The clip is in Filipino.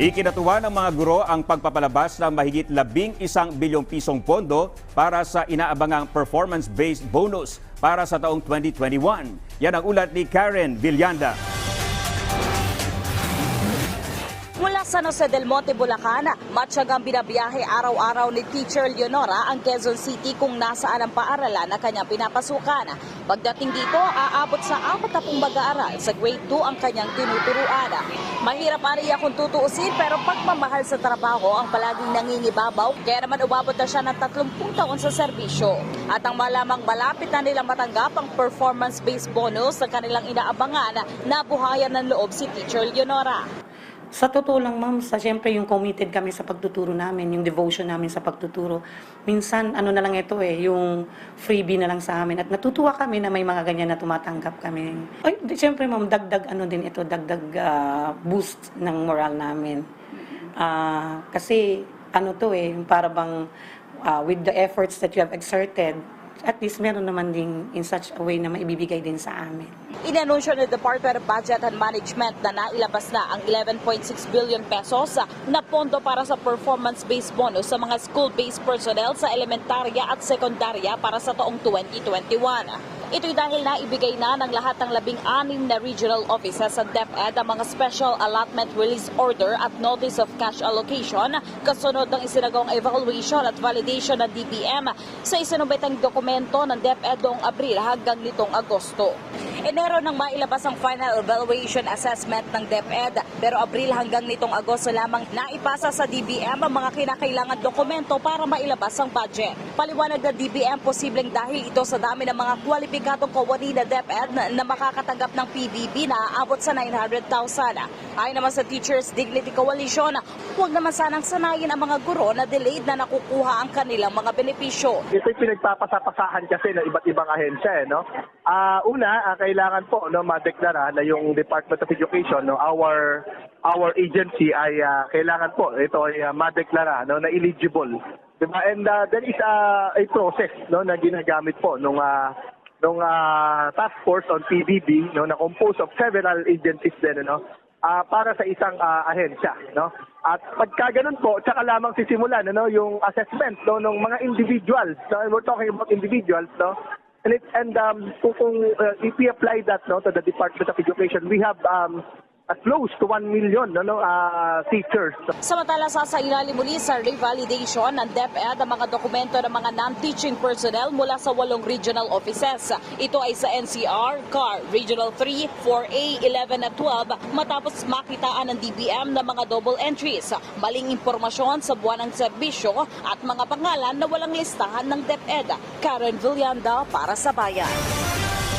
Ikinatuwa ng mga guro ang pagpapalabas ng mahigit labing isang bilyong pisong pondo para sa inaabangang performance-based bonus para sa taong 2021. Yan ang ulat ni Karen Villanda. Mula San Jose del Monte, Bulacan, matyagang binabiyahe araw-araw ni Teacher Leonora ang Quezon City kung nasaan ang paaralan na kanyang pinapasukan. Pagdating dito, aabot sa apat na mag-aaral sa grade 2 ang kanyang tinuturuan. Mahirap ariya kung tutuusin pero pagmamahal sa trabaho ang palaging nangingibabaw kaya naman umabot na siya ng 30 taon sa serbisyo. At ang malamang malapit na nilang matanggap ang performance-based bonus sa kanilang inaabangan na buhayan ng loob si Teacher Leonora. Sa totoo lang, ma'am, sa siyempre yung committed kami sa pagtuturo namin, yung devotion namin sa pagtuturo. Minsan, ano na lang ito eh, yung freebie na lang sa amin. At natutuwa kami na may mga ganyan na tumatanggap kami. Ay, siyempre, ma'am, dagdag ano din ito, dagdag ah, boost ng moral namin. Ah, kasi, ano to eh, para bang ah, with the efforts that you have exerted, at least meron naman din in such a way na maibibigay din sa amin. Inanunsyo ng Department of Budget and Management na nailabas na ang 11.6 billion pesos na pondo para sa performance-based bonus sa mga school-based personnel sa elementarya at sekundarya para sa taong 2021. Ito'y dahil na ibigay na ng lahat ng labing-anim na regional offices sa DepEd ang mga Special Allotment Release Order at Notice of Cash Allocation kasunod ng isinagawang evaluation at validation ng DBM sa isinumbitang dokumento ng DepEd noong Abril hanggang nitong Agosto. Enero nang mailabas ang final evaluation assessment ng DepEd pero Abril hanggang nitong Agosto lamang naipasa sa DBM ang mga kinakailangan dokumento para mailabas ang budget. Paliwanag ng DBM posibleng dahil ito sa dami ng mga kwalipikadong kawani na DepEd na, na makakatanggap ng PBB na aabot sa 900,000. Ayon naman sa Teachers Dignity Coalition, huwag naman sanang sanayin ang mga guro na delayed na nakukuha ang kanilang mga benepisyo. Ito'y pinagpapasapasahan kasi ng iba't ibang ahensya, eh, no? Ah, una, ah, kailangan po no madeklara na yung Department of Education, no, our our agency ay ah, kailangan po ito ay ah, madeklara no na eligible. Diba? And ah, there is ah, a process no na ginagamit po nung ah, nung ah, task force on PBB no na composed of several agencies din no ah, para sa isang ah, ahensya no at pagka ganun po tsaka lamang sisimulan ano yung assessment no ng mga individuals no we're talking about individuals no and it and um kung, uh, if we apply that no to the Department of Education we have um close to 1 million no, no uh, teachers Samantala sasailalim muli sa revalidation ng DepEd ang mga dokumento ng mga non-teaching personnel mula sa walong regional offices. Ito ay sa NCR, CAR, Regional 3, 4A, 11 at 12 matapos makitaan ng DBM ng mga double entries, maling impormasyon sa buwan ng serbisyo at mga pangalan na walang listahan ng DepEd. Karen Villanda para sa Bayan.